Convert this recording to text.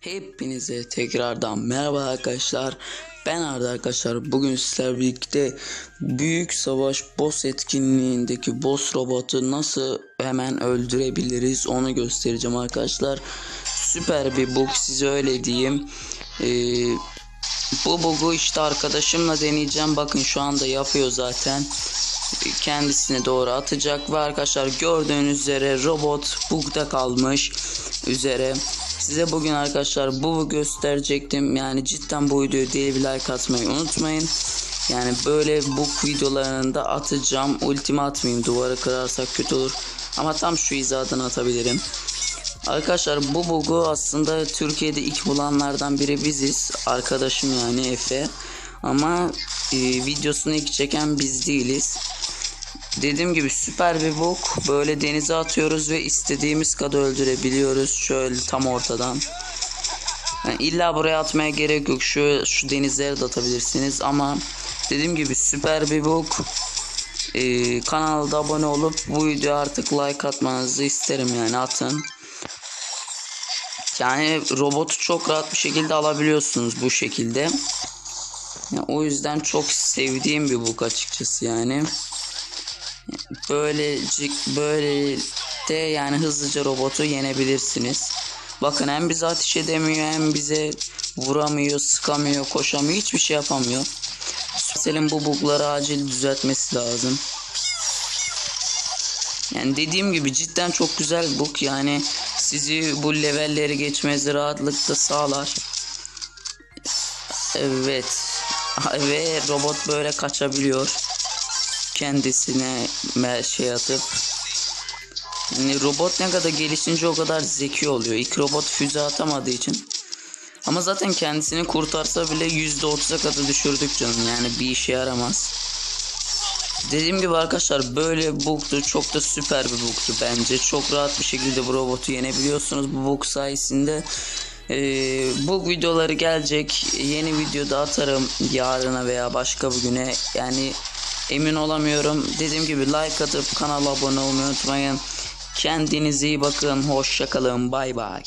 Hepinize tekrardan merhaba arkadaşlar. Ben Arda arkadaşlar. Bugün sizlerle birlikte Büyük Savaş Boss etkinliğindeki boss robotu nasıl hemen öldürebiliriz onu göstereceğim arkadaşlar. Süper bir bug size öyle diyeyim. Ee, bu bug'u işte arkadaşımla deneyeceğim. Bakın şu anda yapıyor zaten. Kendisine doğru atacak ve arkadaşlar gördüğünüz üzere robot bug'da kalmış üzere. Size bugün arkadaşlar bu gösterecektim. Yani cidden bu videoyu değil bir like atmayı unutmayın. Yani böyle bug videolarını da atacağım. Ultimi atmayayım duvarı kırarsak kötü olur. Ama tam şu hizadan atabilirim. Arkadaşlar bu bug'u aslında Türkiye'de ilk bulanlardan biri biziz. Arkadaşım yani Efe. Ama e, videosunu ilk çeken biz değiliz. Dediğim gibi süper bir bug. Böyle denize atıyoruz ve istediğimiz kadar öldürebiliyoruz. Şöyle tam ortadan. Yani illa buraya atmaya gerek yok. Şu şu denizlere de atabilirsiniz ama dediğim gibi süper bir bug. Ee, kanalda abone olup bu videoya artık like atmanızı isterim yani atın. Yani robotu çok rahat bir şekilde alabiliyorsunuz bu şekilde. Yani o yüzden çok sevdiğim bir bug açıkçası yani. Böylecik böyle de yani hızlıca robotu yenebilirsiniz. Bakın hem bize ateş edemiyor hem bize vuramıyor, sıkamıyor, koşamıyor, hiçbir şey yapamıyor. Supercell'in bu bugları acil düzeltmesi lazım. Yani dediğim gibi cidden çok güzel bug yani sizi bu levelleri geçmenizi rahatlıkla sağlar. Evet. Ve robot böyle kaçabiliyor. Kendisine şey atıp. Yani robot ne kadar gelişince o kadar zeki oluyor. İlk robot füze atamadığı için. Ama zaten kendisini kurtarsa bile %30'a kadar düşürdük canım. Yani bir işe yaramaz. Dediğim gibi arkadaşlar böyle bug'du. Çok da süper bir bug'du bence. Çok rahat bir şekilde bu robotu yenebiliyorsunuz bu bug sayesinde. Ee, bu videoları gelecek. Yeni videoda atarım yarına veya başka bir güne. Yani emin olamıyorum. Dediğim gibi like atıp kanala abone olmayı unutmayın. Kendinize iyi bakın. Hoşçakalın. Bay bay.